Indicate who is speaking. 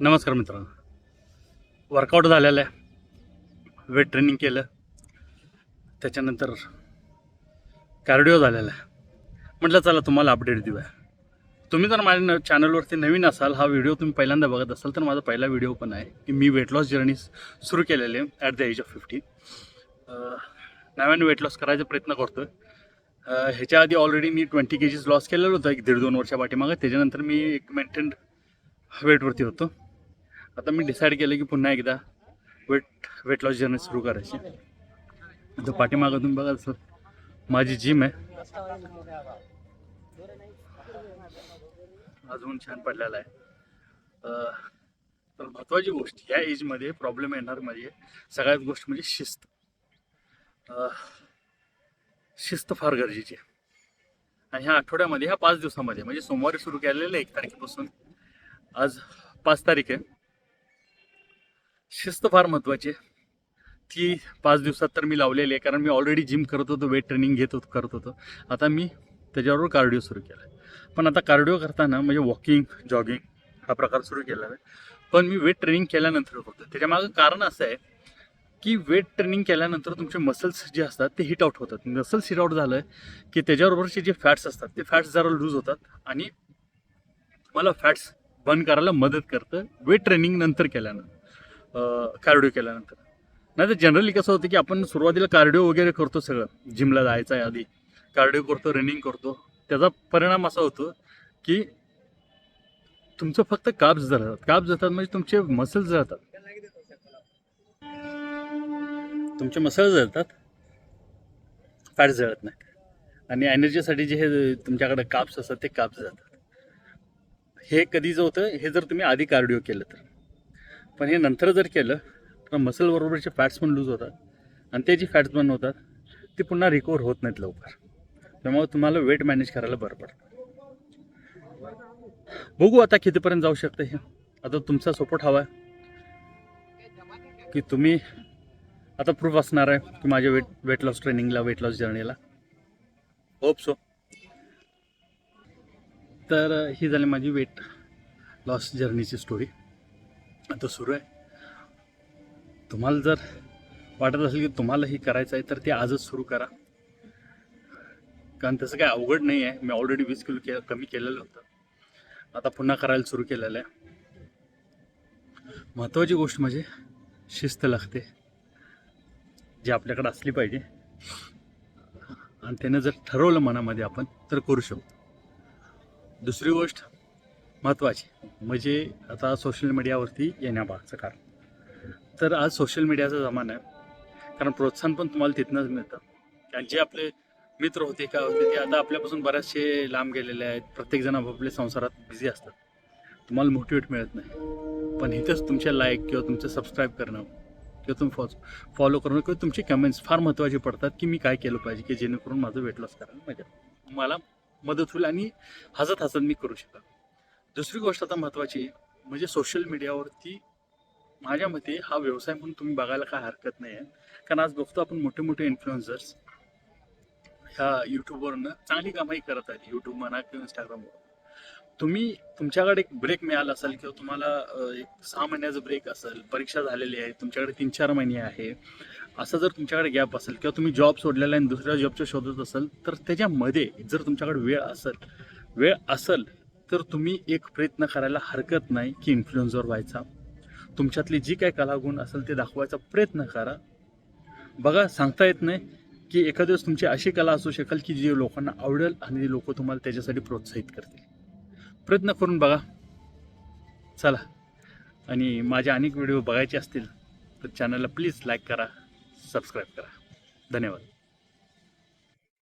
Speaker 1: नमस्कार मित्रांनो. वर्कआउट झालेलं आहे. वेट ट्रेनिंग केलं. त्याच्यानंतर कार्डिओ झालेला आहे. म्हटलं चला तुम्हाला अपडेट देऊया. तुम्ही जर माझ्या न चॅनलवरती नवीन असाल हा व्हिडिओ तुम्ही पहिल्यांदा बघत असाल तर माझा पहिला व्हिडिओ पण आहे की मी वेट लॉस जर्नी सुरू केलेले आहे at the age of fifty नव्याने वेट लॉस करायचा प्रयत्न करतो आहे ह्याच्या आधी ऑलरेडी मी ट्वेंटी के जीज लॉस केलेलं होतं एक दीड दोन वर्षा पाठीमागं त्याच्यानंतर मी एक मेंटेन वेटवरती होतो. आता मी डिसाईड केलं की पुन्हा एकदा वेट वेट लॉस जर्नी सुरू करायची. आता पाठीमागं तुम्ही बघा सर माझी जिम आहे. अजून छान पडलेला आहे. तर महत्त्वाची गोष्ट ह्या एजमध्ये प्रॉब्लेम येणार म्हणजे सगळ्यात गोष्ट म्हणजे शिस्त. शिस्त फार गरजेची आहे. आणि ह्या आठवड्यामध्ये ह्या पाच दिवसामध्ये म्हणजे सोमवारी सुरू केलेलं एक तारखेपासून आज पाच तारीख आहे. शिस्त फार महत्त्वाची आहे. ती पाच दिवसात तर मी लावलेली आहे कारण मी ऑलरेडी जिम करत होतो वेट ट्रेनिंग घेत होतो करत होतो. आता मी त्याच्याबरोबर कार्डिओ सुरू केला आहे पण आता कार्डिओ करताना म्हणजे वॉकिंग जॉगिंग हा प्रकार सुरू केला आहे. पण मी वेट ट्रेनिंग केल्यानंतर करतो त्याच्यामागं कारण असं आहे की वेट ट्रेनिंग केल्यानंतर तुमचे मसल्स जे असतात ते हिट आउट होतात. मसल्स हिट आउट झालं की त्याच्याबरोबरचे जे फॅट्स असतात ते फॅट्स जरा लूज होतात आणि मला फॅट्स बर्न करायला मदत करतं वेट ट्रेनिंग नंतर केल्यानंतर कार्डिओ केल्यानंतर. नाही तर जनरली कसं होतं की आपण सुरुवातीला कार्डिओ वगैरे करतो सगळं. जिमला जायचं आहे आधी. कार्डिओ करतो रनिंग करतो. त्याचा परिणाम असा होतो की तुमचं फक्त काब्स जळतात. काब्स जातात म्हणजे तुमचे मसल्स जळतात. तुमचे मसल्स जळतात. फॅट जळत नाही. आणि एनर्जीसाठी जे हे तुमच्याकडे काप्स असतात ते काप्स जातात हे कधीच होतं हे जर तुम्ही आधी कार्डिओ केलं तर. पण हे नंतर जर केलं तर मसल बरोबरचे फॅट्स पण लूज होतात आणि ते जी फॅट्स पण होतात ते पुन्हा रिकवर होत नाहीत लवकर. त्यामुळे तुम्हाला वेट मॅनेज करायला बरं पडतं. बघू आता कितीपर्यंत जाऊ शकतं हे. आता तुमचा सपोर्ट हवा आहे. की तुम्ही आता प्रूफ असणार आहे की माझ्या वेट वेट लॉस ट्रेनिंगला वेट लॉस जर्नीला होप सो तर ही झाली माझी वेट लॉस जर्नीची स्टोरी आता सुरू आहे. तुम्हाला जर वाटत असेल की तुम्हाला ही करायचं आहे तर ते आजच सुरू करा. कारण तसं काय अवघड नाही आहे. मी ऑलरेडी वीस किलो के कमी केलेलं होतं. आता पुन्हा करायला सुरू केलेलं आहे. महत्त्वाची गोष्ट म्हणजे शिस्त लागते. जी आपल्याकडे असली पाहिजे. आणि त्यानं जर ठरवलं मनामध्ये आपण तर करू शकतो दुसरी गोष्ट महत्त्वाची म्हणजे आता सोशल मीडियावरती येण्यामागचं कारण. तर आज सोशल मीडियाचा जमाना आहे. कारण प्रोत्साहन पण तुम्हाला तिथनंच मिळतं. कारण जे आपले मित्र होते का होते ते आता आपल्यापासून बरेचसे लांब गेलेले आहेत. प्रत्येकजण आपापल्या संसारात बिझी असतात. तुम्हाला मोटिवेट मिळत नाही. पण इथंच तुमच्या लाईक किंवा तुमचं सबस्क्राईब करणं किंवा तुम्ही फॉ फॉलो करणं किंवा तुमचे कमेंट्स फार महत्त्वाचे पडतात की मी काय केलं पाहिजे की जेणेकरून माझं वेट लॉस करायला मजा मला मदत होईल आणि हसत हसत मी करू शकेन. दुसरी गोष्ट आता महत्त्वाची म्हणजे सोशल मीडियावरती माझ्या मते हा व्यवसाय म्हणून तुम्ही बघायला काय हरकत नाही आहे. कारण आज बघतो आपण मोठे मोठे इन्फ्लुएन्सर्स ह्या यूट्यूबवरनं चांगली कमाई करत आहेत. यूट्यूब म्हणा किंवा इंस्टाग्रामवर तुम्ही तुमच्याकडे एक ब्रेक मिळाला असेल किंवा तुम्हाला एक सहा महिन्याचा ब्रेक असेल परीक्षा झालेली आहे तुमच्याकडे तीन चार महिने आहे असं जर तुमच्याकडे गॅप असेल किंवा तुम्ही जॉब सोडलेला आहे आणि दुसऱ्या जॉबच्या शोधत असेल तर त्याच्यामध्ये जर तुमच्याकडे वेळ असेल वेळ असेल तर तुम्ही एक प्रयत्न करायला हरकत नाही की इन्फ्लुएन्झर व्हायचा. तुमच्यातली जी काही कलागुण असेल ते दाखवायचा प्रयत्न करा. बघा सांगता येत नाही की एखाद्या दिवस तुमची अशी कला असू शकेल की जी लोकांना आवडेल आणि लोक तुम्हाला त्याच्यासाठी प्रोत्साहित करतील. प्रयत्न करून बघा. चला. आणि माझे अनेक व्हिडिओ बघायचे असतील तर चॅनलला प्लीज लाईक करा सबस्क्राईब करा. धन्यवाद.